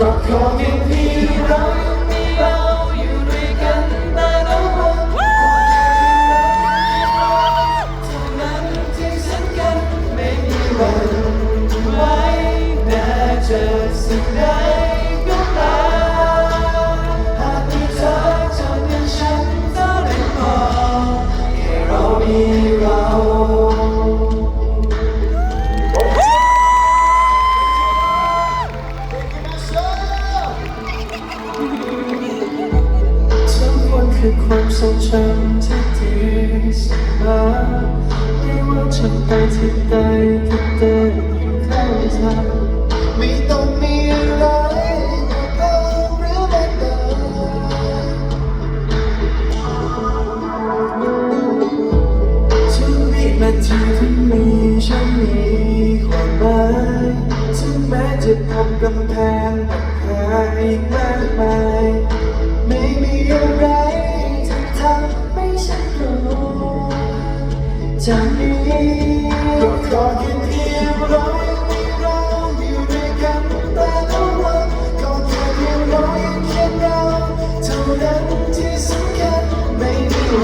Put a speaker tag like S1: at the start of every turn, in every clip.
S1: ก็แค่เพียงเรายังมีเราอยู่ด้วยกันแต่ละวันก็แค่เพียงเราเท่านั้นที่สำคัญไม่มีวัน คนคือความทรงจำที่ดีเสมอไม่ว่าจะไปที่ใดที่ใดข้างทางไม่ต้องมีอะไรก็หรือไม่เดิทุกวินาทีที่มีฉันมีความหมายถึงแม้จะทำกำแพงปัญหาอีกมากมาย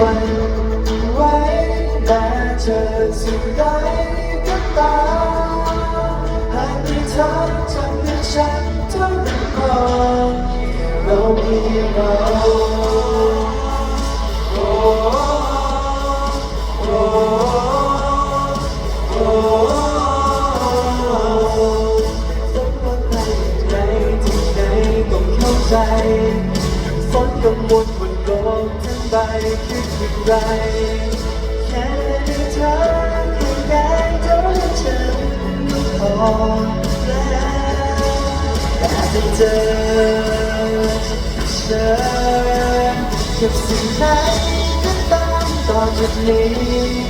S1: วันไหวแม้เจอสิ่งใดก็ตามหากมีเธอจำเป็นฉันเท่านั้นพอเรามีเราโอ้โอ้โอ้ต้องมาไปไหนที่ไหนต้องเข้าใจฝนกังวลบนโลก ทั้งใบคิดอย่างไรแค่ได้เธอเพียงใดเท่านั้นฉันก็พอแล้วแต่จะเจอเธอกับสิ่งไหนก็ตามต่อจากนี้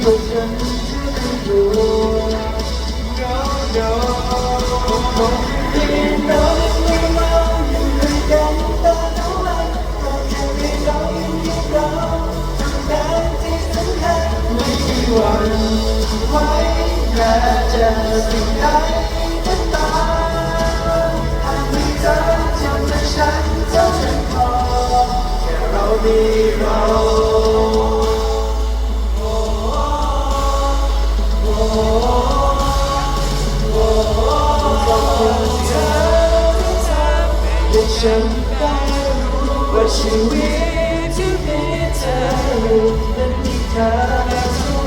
S1: ก็ยังจะอยู่ Yo yo ที่เรา ไหวแม้จะสิ่งใดก็ตามหากมีเธอจำเป็นฉันเท่านั้นพอแค่เรามีเราโอ้โอ้โอ้ขอบคุณเธอที่ทำให้ฉันได้รู้ว่าชีวิตที่มีเธอนั้นมีค่าเท่าไหร่โอ้โอ้ก็ขามีเราอยู่ด้วยกันแต่ละวันก็แค่เพียงเรายังมีเราเท่านั้นที่สำคัญไม่มีวันไหวแม้เจอสิ่งใดก็ตา